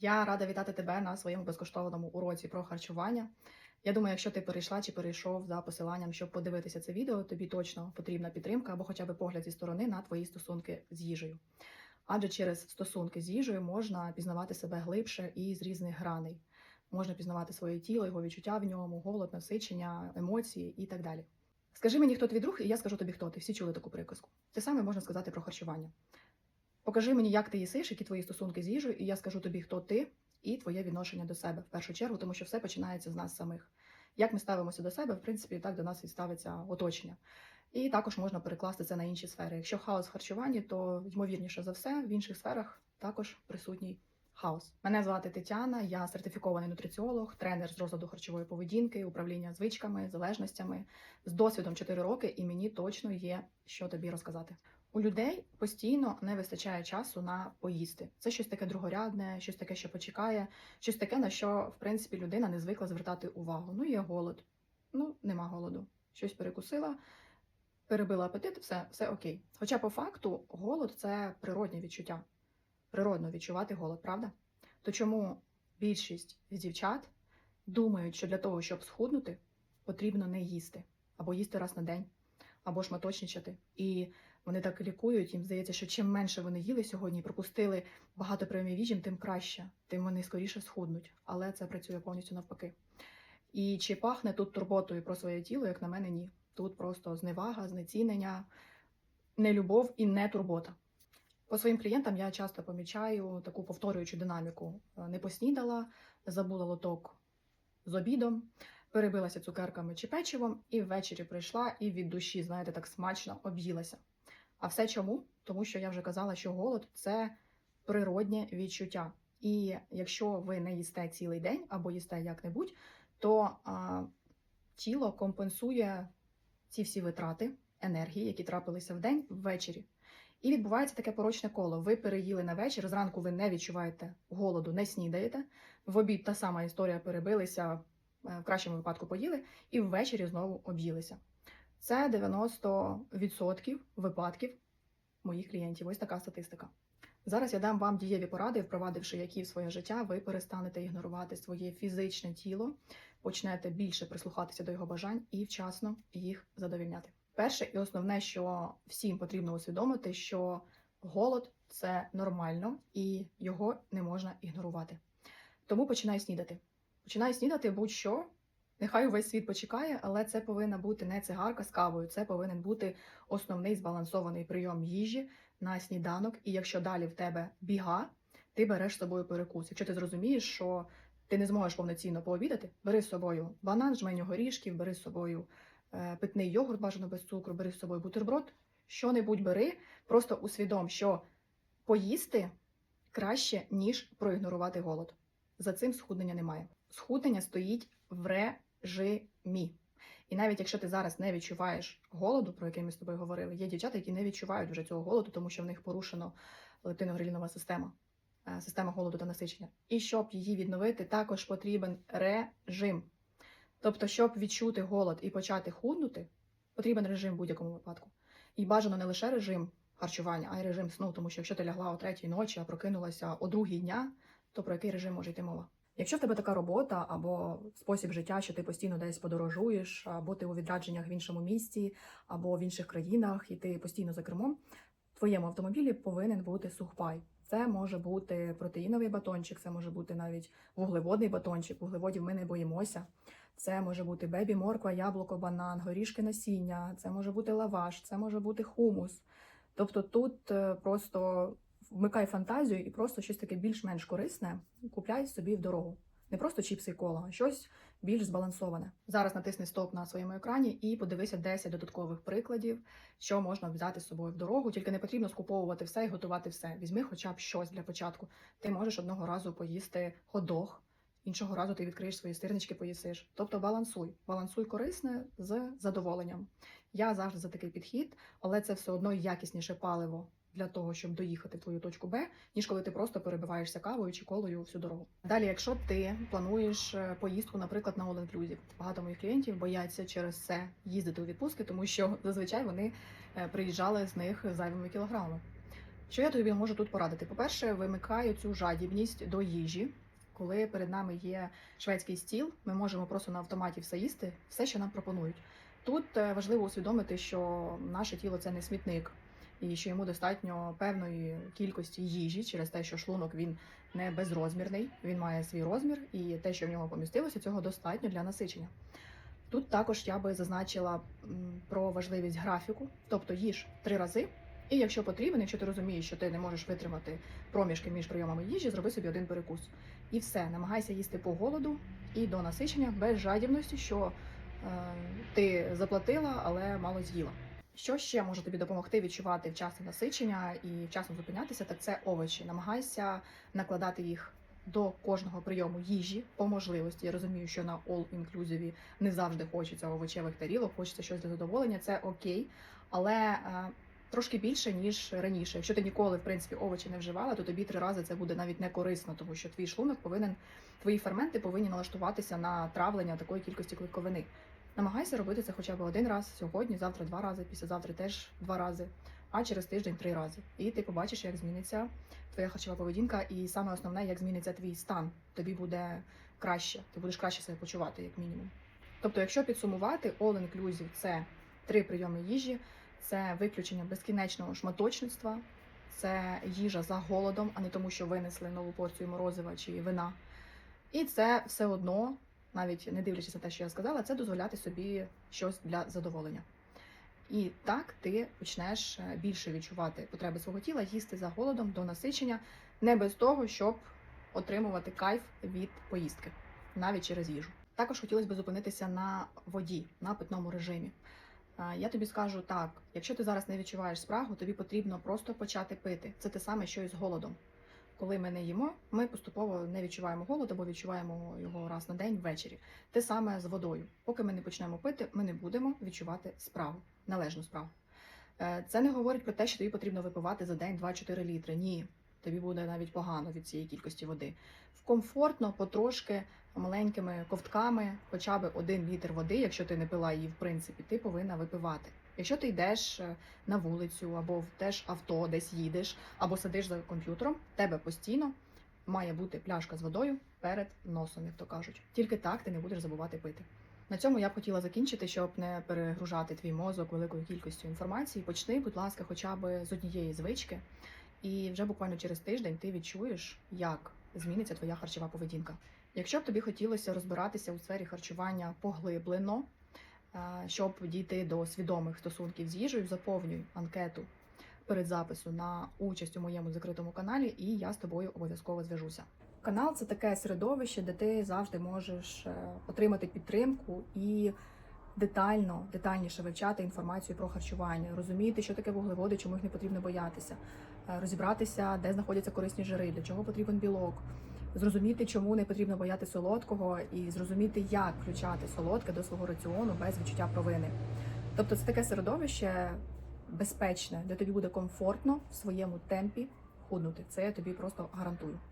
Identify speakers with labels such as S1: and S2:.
S1: Я рада вітати тебе на своєму безкоштовному уроці про харчування. Я думаю, якщо ти перейшла чи перейшов за посиланням, щоб подивитися це відео, тобі точно потрібна підтримка або хоча б погляд зі сторони на твої стосунки з їжею. Адже через стосунки з їжею можна пізнавати себе глибше і з різних граней. Можна пізнавати своє тіло, його відчуття в ньому, голод, насичення, емоції і так далі. Скажи мені, хто твій друг, і я скажу тобі, хто ти. Всі чули таку приказку. Те саме можна сказати про харчування. Покажи мені, як ти їсиш, які твої стосунки з їжею, і я скажу тобі, хто ти і твоє відношення до себе в першу чергу, тому що все починається з нас самих. Як ми ставимося до себе, в принципі, так до нас і ставиться оточення. І також можна перекласти це на інші сфери. Якщо хаос в харчуванні, то ймовірніше за все в інших сферах також присутній хаос. Мене звати Тетяна, я сертифікований нутриціолог, тренер з розладу харчової поведінки, управління звичками, залежностями з досвідом 4 роки, і мені точно є що тобі розказати. У людей постійно не вистачає часу на поїсти. Це щось таке другорядне, щось таке, що почекає, щось таке, на що в принципі людина не звикла звертати увагу. Ну, є голод, ну нема голоду. Щось перекусила, перебила апетит, все, все окей. Хоча по факту голод це природнє відчуття. Природно відчувати голод, правда? То чому більшість з дівчат думають, що для того, щоб схуднути, потрібно не їсти або їсти раз на день, або шматочничати. І вони так лікують, їм здається, що чим менше вони їли сьогодні і пропустили багато прийомів їжі, тим краще, тим вони скоріше схуднуть. Але це працює повністю навпаки. І чи пахне тут турботою про своє тіло, як на мене, ні. Тут просто зневага, знецінення, нелюбов і не турбота. По своїм клієнтам я часто помічаю таку повторюючу динаміку: не поснідала, забула лоток з обідом, перебилася цукерками чи печивом, і ввечері прийшла і від душі, знаєте, так смачно об'їлася. А все чому? Тому що я вже казала, що голод це природнє відчуття. І якщо ви не їсте цілий день або їсте як-небудь, то а, тіло компенсує ці всі витрати енергії, які трапилися в день ввечері. І відбувається таке порочне коло. Ви переїли на вечір, зранку ви не відчуваєте голоду, не снідаєте. В обід та сама історія перебилися, е, в кращому випадку поїли, і ввечері знову об'їлися. Це 90% випадків моїх клієнтів. Ось така статистика. Зараз я дам вам дієві поради, впровадивши які в своє життя, ви перестанете ігнорувати своє фізичне тіло, почнете більше прислухатися до його бажань і вчасно їх задовільняти. Перше і основне, що всім потрібно усвідомити, що голод це нормально і його не можна ігнорувати. Тому починай снідати. Починай снідати будь-що. Нехай увесь світ почекає, але це повинна бути не цигарка з кавою, це повинен бути основний збалансований прийом їжі на сніданок. І якщо далі в тебе біга, ти береш з собою перекус. Якщо ти зрозумієш, що ти не зможеш повноцінно пообідати, бери з собою банан, жменю горішків, бери з собою е, питний йогурт, бажано без цукру, бери з собою бутерброд, що-небудь бери, просто усвідом, що поїсти краще, ніж проігнорувати голод. За цим схуднення немає. Схуднення стоїть в режимі. І навіть якщо ти зараз не відчуваєш голоду, про який ми з тобою говорили, є дівчата, які не відчувають вже цього голоду, тому що в них порушено лептино-грелінова система, е, система голоду та насичення. І щоб її відновити, також потрібен режим. Тобто, щоб відчути голод і почати худнути, потрібен режим в будь-якому випадку. І бажано не лише режим харчування, а й режим сну, тому що якщо ти лягла о третій ночі, а прокинулася о другій дня, то про який режим може йти мова? Якщо в тебе така робота або спосіб життя, що ти постійно десь подорожуєш, або ти у відрядженнях в іншому місті, або в інших країнах, і ти постійно за кермом, в твоєму автомобілі повинен бути сухпай. Це може бути протеїновий батончик, це може бути навіть вуглеводний батончик. Вуглеводів ми не боїмося. Це може бути бебі, морква, яблуко, банан, горішки насіння, це може бути лаваш, це може бути хумус. Тобто тут е, просто вмикай фантазію і просто щось таке більш-менш корисне купляй собі в дорогу. Не просто чіпси і кола, а щось більш збалансоване. Зараз натисни стоп на своєму екрані і подивися 10 додаткових прикладів, що можна взяти з собою в дорогу. Тільки не потрібно скуповувати все і готувати все. Візьми хоча б щось для початку. Ти можеш одного разу поїсти ходох, іншого разу ти відкриєш свої стирнички, поїсиш. Тобто балансуй, балансуй корисне з задоволенням. Я завжди за такий підхід, але це все одно якісніше паливо для того, щоб доїхати в твою точку Б, ніж коли ти просто перебиваєшся кавою чи колою всю дорогу. Далі, якщо ти плануєш е, поїздку, наприклад, на all inclusive, багато моїх клієнтів бояться через це їздити у відпустки, тому що зазвичай вони е, приїжджали з них зайвими кілограмами. Що я тобі можу тут порадити? По-перше, вимикаю цю жадібність до їжі. Коли перед нами є шведський стіл, ми можемо просто на автоматі все їсти, все, що нам пропонують. Тут е, важливо усвідомити, що наше тіло це не смітник, і що йому достатньо певної кількості їжі через те, що шлунок він не безрозмірний, він має свій розмір, і те, що в нього помістилося, цього достатньо для насичення. Тут також я би зазначила про важливість графіку, тобто їж три рази. І якщо потрібен, якщо ти розумієш, що ти не можеш витримати проміжки між прийомами їжі, зроби собі один перекус. І все, намагайся їсти по голоду і до насичення без жадібності, що е, ти заплатила, але мало з'їла. Що ще може тобі допомогти відчувати вчасне насичення і вчасно зупинятися, так це овочі. Намагайся накладати їх до кожного прийому їжі по можливості. Я розумію, що на all inclusive не завжди хочеться овочевих тарілок, хочеться щось для задоволення. Це окей, але е, трошки більше ніж раніше. Якщо ти ніколи в принципі овочі не вживала, то тобі три рази це буде навіть не корисно, тому що твій шлунок повинен, твої ферменти повинні налаштуватися на травлення такої кількості клітковини. Намагайся робити це хоча б один раз сьогодні, завтра два рази, післязавтра теж два рази, а через тиждень три рази. І ти побачиш, як зміниться твоя харчова поведінка, і саме основне, як зміниться твій стан. Тобі буде краще, ти будеш краще себе почувати, як мінімум. Тобто, якщо підсумувати, all inclusive – це три прийоми їжі, це виключення безкінечного шматочництва, це їжа за голодом, а не тому, що винесли нову порцію морозива чи вина. І це все одно, навіть не дивлячись на те, що я сказала, це дозволяти собі щось для задоволення. І так ти почнеш е, більше відчувати потреби свого тіла, їсти за голодом до насичення, не без того, щоб отримувати кайф від поїздки, навіть через їжу. Також хотілося б зупинитися на воді, на питному режимі. Я тобі скажу так: якщо ти зараз не відчуваєш спрагу, тобі потрібно просто почати пити. Це те саме, що і з голодом. Коли ми не їмо, ми поступово не відчуваємо голод або відчуваємо його раз на день ввечері. Те саме з водою. Поки ми не почнемо пити, ми не будемо відчувати спрагу, належну спрагу. Е, Це не говорить про те, що тобі потрібно випивати за день 2-4 літри. Ні, тобі буде навіть погано від цієї кількості води. Комфортно, потрошки, маленькими ковтками, хоча б один літр води, якщо ти не пила її, в принципі, ти повинна випивати. Якщо ти йдеш е, на вулицю або в теж авто, десь їдеш, або сидиш за комп'ютером, тебе постійно має бути пляшка з водою перед носом, як то кажуть. Тільки так ти не будеш забувати пити. На цьому я б хотіла закінчити, щоб не перегружати твій мозок великою кількістю інформації. Почни, будь ласка, хоча б з однієї звички, і вже буквально через тиждень ти відчуєш, як зміниться твоя харчова поведінка. Якщо б тобі хотілося розбиратися у сфері харчування поглиблено, щоб дійти до свідомих стосунків з їжею, заповнюй анкету перед запису на участь у моєму закритому каналі, і я з тобою обов'язково зв'яжуся. Канал це таке середовище, де ти завжди можеш е, отримати підтримку і детально, детальніше вивчати інформацію про харчування, розуміти, що таке вуглеводи, чому їх не потрібно боятися, е, розібратися, де знаходяться корисні жири, для чого потрібен білок, зрозуміти, чому не потрібно бояти солодкого, і зрозуміти, як включати солодке до свого раціону без відчуття провини. Тобто, це таке середовище безпечне, де тобі буде комфортно в своєму темпі худнути. Це я тобі просто гарантую.